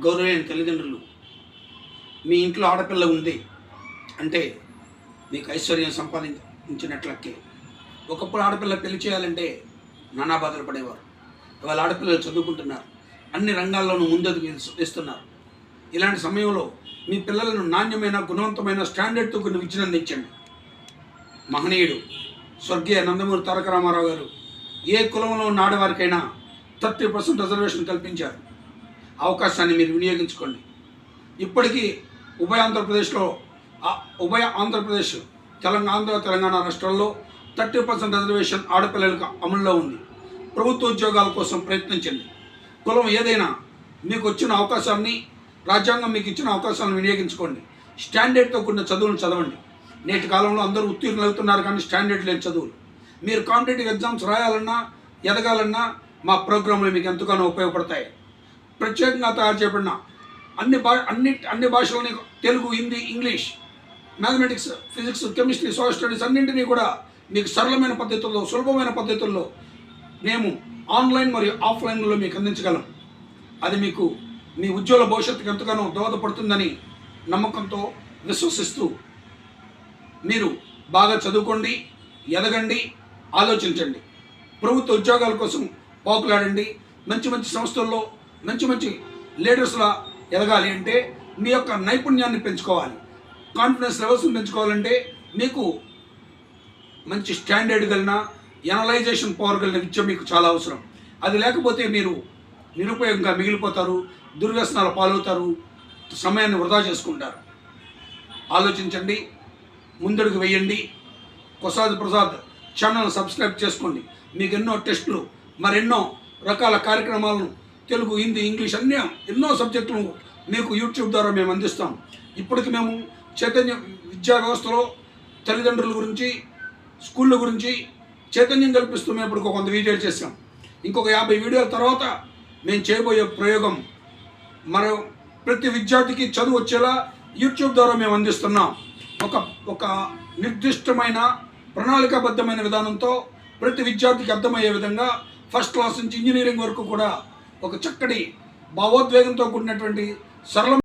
గౌరవైన తల్లిదండ్రులు మీ ఇంట్లో ఆడపిల్ల ఉంది అంటే మీకు ఐశ్వర్యం సంపాదించినట్లకే. ఒకప్పుడు ఆడపిల్ల పెళ్ళి చేయాలంటే నానా బాధలు పడేవారు. ఇవాళ ఆడపిల్లలు చదువుకుంటున్నారు. అన్ని రంగాల్లోనూ ముందడుగు వేస్తున్నారు. ఇలాంటి సమయంలో మీ పిల్లలను నాణ్యమైన గుణవంతమైన స్టాండర్డ్తో కొన్ని విద్యను అందించండి. మహనీయుడు స్వర్గీయ నందమూరి తారక రామారావు గారు ఏ కులంలో ఉన్న ఆడవారికైనా థర్టీ పర్సెంట్ రిజర్వేషన్ కల్పించారు. అవకాశాన్ని మీరు వినియోగించుకోండి. ఇప్పటికీ ఉభయ ఆంధ్రప్రదేశ్లో ఉభయ ఆంధ్రప్రదేశ్ తెలంగాణ ఆంధ్ర తెలంగాణ రాష్ట్రాల్లో థర్టీ పర్సెంట్ రిజర్వేషన్ ఆడపిల్లలకు అమల్లో ఉంది. ప్రభుత్వ ఉద్యోగాల కోసం ప్రయత్నించండి. కులం ఏదైనా మీకు వచ్చిన అవకాశాన్ని రాజ్యాంగం మీకు ఇచ్చిన అవకాశాలను వినియోగించుకోండి. స్టాండర్డ్తో కూడిన చదువులను చదవండి. నేటి కాలంలో అందరూ ఉత్తీర్ణులు అవుతున్నారు కానీ స్టాండర్డ్ లేని చదువులు. మీరు కాంపిటేటివ్ ఎగ్జామ్స్ రాయాలన్నా ఎదగాలన్నా మా ప్రోగ్రాంలు మీకు ఎంతగానో ఉపయోగపడతాయి. ప్రత్యేకంగా తయారు చేయబడిన అన్ని భా అన్ని అన్ని భాషలని Telugu Hindi English mathematics physics chemistry social studies అన్నింటినీ కూడా మీకు సరళమైన పద్ధతుల్లో సులభమైన పద్ధతుల్లో మేము ఆన్లైన్ మరియు ఆఫ్లైన్లో మీకు అందించగలం. అది మీకు మీ ఉజ్వల భవిష్యత్తుకు ఎంతగానో దోహదపడుతుందని నమ్మకంతో విశ్వసిస్తూ మీరు బాగా చదువుకోండి ఎదగండి ఆలోచించండి. ప్రభుత్వ ఉద్యోగాల కోసం పాకులాడండి. మంచి మంచి సంస్థల్లో మంచి మంచి లీడర్స్లా ఎదగాలి అంటే మీ యొక్క నైపుణ్యాన్ని పెంచుకోవాలి. కాన్ఫిడెన్స్ లెవెల్స్ని పెంచుకోవాలంటే మీకు మంచి స్టాండర్డ్ కలిగిన ఎనలైజేషన్ పవర్ కలిగిన విద్య మీకు చాలా అవసరం. అది లేకపోతే మీరు నిరుపయోగంగా మిగిలిపోతారు దుర్వ్యసనాలు పాలవుతారు సమయాన్ని వృధా చేసుకుంటారు. ఆలోచించండి ముందడుగు వేయండి ప్రసాద్ ప్రసాద్ ఛానల్ సబ్స్క్రైబ్ చేసుకోండి. మీకు ఎన్నో టెస్టులు మరెన్నో రకాల కార్యక్రమాలను తెలుగు హిందీ ఇంగ్లీష్ అన్ని ఎన్నో సబ్జెక్టులు మీకు యూట్యూబ్ ద్వారా మేము అందిస్తాం. ఇప్పటికి మేము చైతన్య విద్యా వ్యవస్థలో తల్లిదండ్రుల గురించి స్కూళ్ళ గురించి చైతన్యం కల్పిస్తూ మేము ఇప్పుడు కొంత వీడియోలు చేసాం ఇంకొక యాభై వీడియోల తర్వాత మేము చేయబోయే ప్రయోగం మరో ప్రతి విద్యార్థికి చదువు వచ్చేలా యూట్యూబ్ ద్వారా మేము అందిస్తున్నాం. ఒక ఒక నిర్దిష్టమైన ప్రణాళికాబద్ధమైన విధానంతో ప్రతి విద్యార్థికి అర్థమయ్యే విధంగా ఫస్ట్ క్లాస్ నుంచి ఇంజనీరింగ్ వరకు కూడా ఒక చక్కటి భావోద్వేగంతో కూడినటువంటి సరళ